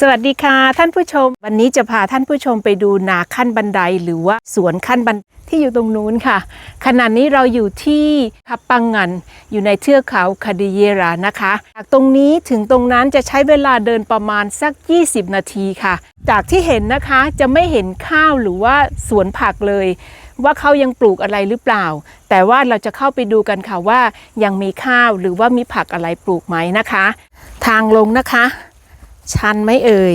สวัสดีค่ะท่านผู้ชม วันนี้จะพาท่านผู้ชมไปดูนาขั้นบันไดหรือว่าสวนขั้นบันที่อยู่ตรงนู้นค่ะ ขณะนี้เราอยู่ที่ทับปังงันอยู่ในเทือกเขาคาดิเยรานะคะจากตรงนี้ถึงตรงนั้นจะใช้เวลาเดินประมาณสัก 20 นาทีค่ะ จากที่เห็นนะคะจะไม่เห็นข้าวหรือว่าสวนผักเลย ว่าเขายังปลูกอะไรหรือเปล่า แต่ว่าเราจะเข้าไปดูกันค่ะว่ายังมีข้าวหรือว่ามีผักอะไรปลูกไหมนะคะ ทางลงนะคะ ชันไหมเอ่ย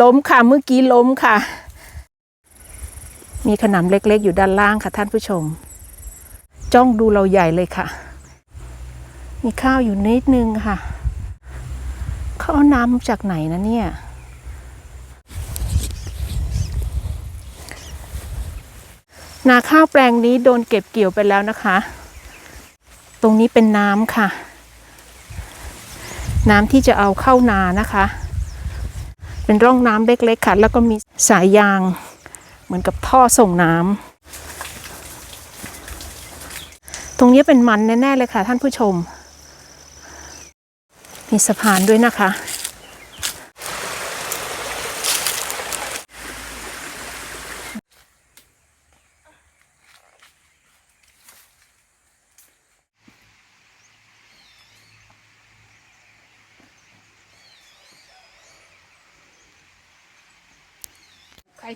ล้มค่ะเมื่อกี้ล้มค่ะ มีขนำเล็กๆ อยู่ด้านล่างค่ะท่านผู้ชม จ้องดูเราใหญ่เลยค่ะ มีข้าวอยู่นิดนึงค่ะ เขาเอาน้ำจากไหนนะเนี่ย นาข้าวแปลงนี้โดนเก็บเกี่ยวไปแล้วนะคะ ตรงนี้เป็นน้ำค่ะ น้ำที่จะเอาเข้านานะคะ เป็นร่องน้ำเล็กๆค่ะ แล้วก็มีสายยาง เหมือนกับท่อส่งน้ำตรงนี้เป็นมันแน่ๆเลยค่ะท่านผู้ชม มีสะพานด้วยนะคะ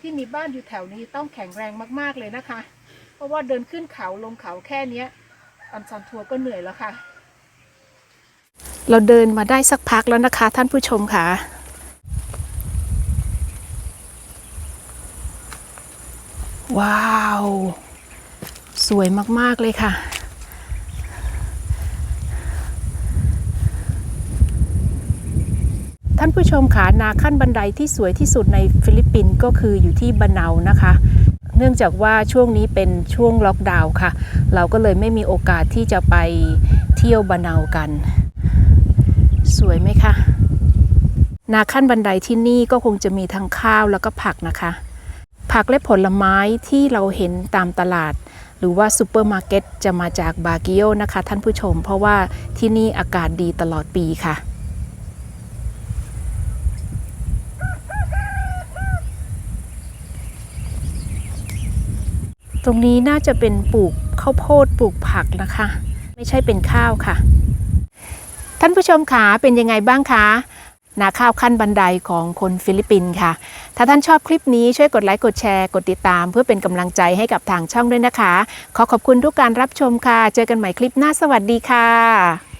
ที่มีบ้านอยู่แถวนี้ต้องแข็งแรงมากๆเลยนะคะ เพราะว่าเดินขึ้นเขาลงเขาแค่เนี้ยอันซันทัวร์ก็เหนื่อยแล้วค่ะ เราเดินมาได้สักพักแล้วนะคะ ท่านผู้ชมค่ะว้าว สวยมาก ๆ เลยค่ะ ท่านผู้ชมขานาขั้นบันไดที่สวยที่สุดในฟิลิปปินส์ก็คืออยู่ที่บะเนานะคะ เนื่องจากว่าช่วงนี้เป็นช่วงล็อกดาวน์ค่ะ เราก็เลยไม่มีโอกาสที่จะไปเที่ยวบะเนากัน สวยไหมคะ นาขั้นบันไดที่นี่ก็คงจะมีทั้งข้าวแล้วก็ผักนะคะ ผักและผลไม้ที่เราเห็นตามตลาดหรือว่าซูเปอร์มาร์เก็ตจะมาจากบาเกิโอนะคะท่านผู้ชม เพราะว่าที่นี่อากาศดีตลอดปีค่ะ ตรงนี้น่าจะเป็นปลูกข้าวโพดปลูกผักนะคะ ไม่ใช่เป็นข้าวค่ะ ท่านผู้ชมคะเป็นยังไงบ้างคะนาข้าวขั้นบันไดของคนฟิลิปปินส์ค่ะ ถ้าท่านชอบคลิปนี้ช่วยกดไลค์กดแชร์กดติดตาม เพื่อเป็นกำลังใจให้กับทางช่องด้วยนะคะ ขอขอบคุณทุกการรับชมค่ะ เจอกันใหม่คลิปหน้าสวัสดีค่ะ